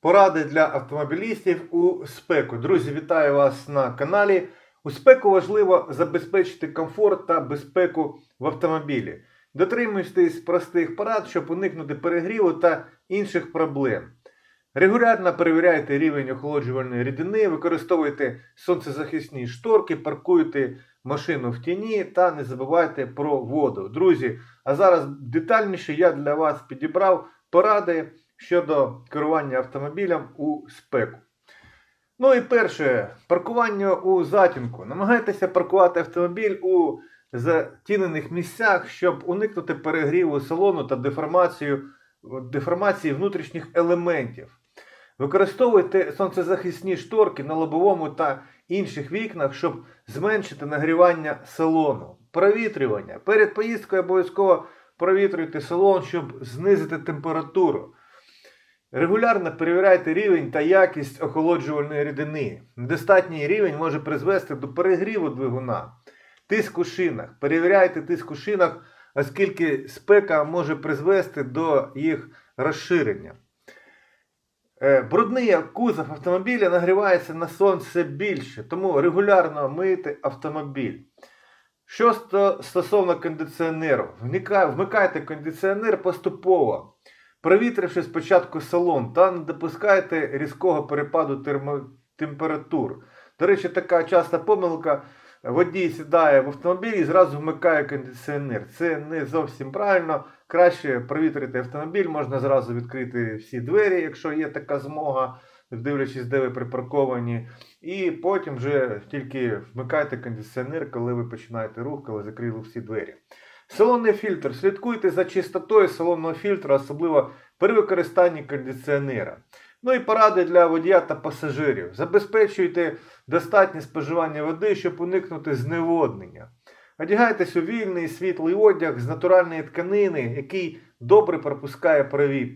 Поради для автомобілістів у спеку. Друзі, вітаю вас на каналі. У спеку важливо забезпечити комфорт та безпеку в автомобілі. Дотримуйтесь простих порад, щоб уникнути перегріву та інших проблем. Регулярно перевіряйте рівень охолоджувальної рідини, використовуйте сонцезахисні шторки, паркуйте машину в тіні та не забувайте про воду. Друзі, а зараз детальніше я для вас підібрав поради щодо керування автомобілем у спеку. Ну і перше, паркування у затінку. Намагайтеся паркувати автомобіль у затінених місцях, щоб уникнути перегріву салону та деформацію, деформації внутрішніх елементів. Використовуйте сонцезахисні шторки на лобовому та інших вікнах, щоб зменшити нагрівання салону. Провітрювання. Перед поїздкою обов'язково провітрюйте салон, щоб знизити температуру. Регулярно перевіряйте рівень та якість охолоджувальної рідини. Недостатній рівень може призвести до перегріву двигуна. Тиск у шинах. Перевіряйте тиск у шинах, оскільки спека може призвести до їх розширення. Е, Брудний кузов автомобіля нагрівається на сонце більше, тому регулярно мийте автомобіль. Що стосовно кондиціонеру, вмикайте кондиціонер поступово, провітривши спочатку салон та не допускайте різкого перепаду термо- температур. До речі, така часта помилка. Водій сідає в автомобіль і зразу вмикає кондиціонер. Це не зовсім правильно. Краще провітрити автомобіль, можна зразу відкрити всі двері, якщо є така змога, дивлячись, де ви припарковані. І потім вже тільки вмикайте кондиціонер, коли ви починаєте рух, коли закрили всі двері. Салонний фільтр. Слідкуйте за чистотою салонного фільтра, особливо при використанні кондиціонера. Ну і поради для водія та пасажирів. Забезпечуйте достатнє споживання води, щоб уникнути зневоднення. Одягайтесь у вільний світлий одяг з натуральної тканини, який добре пропускає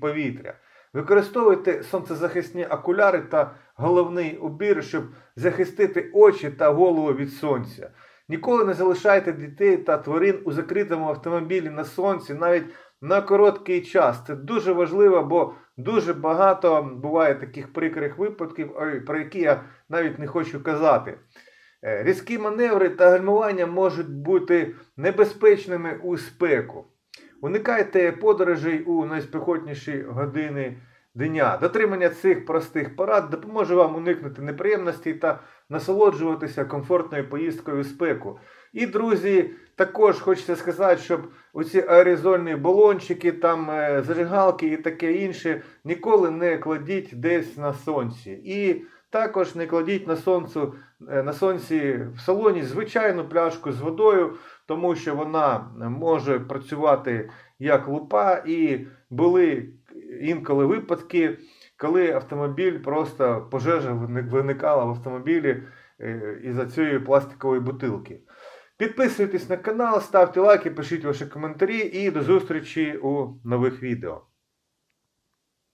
повітря. Використовуйте сонцезахисні окуляри та головний убір, щоб захистити очі та голову від сонця. Ніколи не залишайте дітей та тварин у закритому автомобілі на сонці, навіть на короткий час. Це дуже важливо, бо дуже багато буває таких прикрих випадків, про які я навіть не хочу казати. Е, Різкі маневри та гальмування можуть бути небезпечними у спеку. Уникайте подорожей у найспекотніші години дня. Дотримання цих простих порад допоможе вам уникнути неприємностей та насолоджуватися комфортною поїздкою у спеку. І, друзі, також хочеться сказати, щоб оці аерозольні балончики, там е, зажигалки і таке інше ніколи не кладіть десь на сонці. І також не кладіть на сонцю, е, на сонці в салоні звичайну пляшку з водою, тому що вона може працювати як лупа, і були інколи випадки, коли автомобіль просто пожежа виникала в автомобілі е, із-за цієї пластикової бутилки. Підписуйтесь на канал, ставте лайки, пишіть ваші коментарі і до зустрічі у нових відео.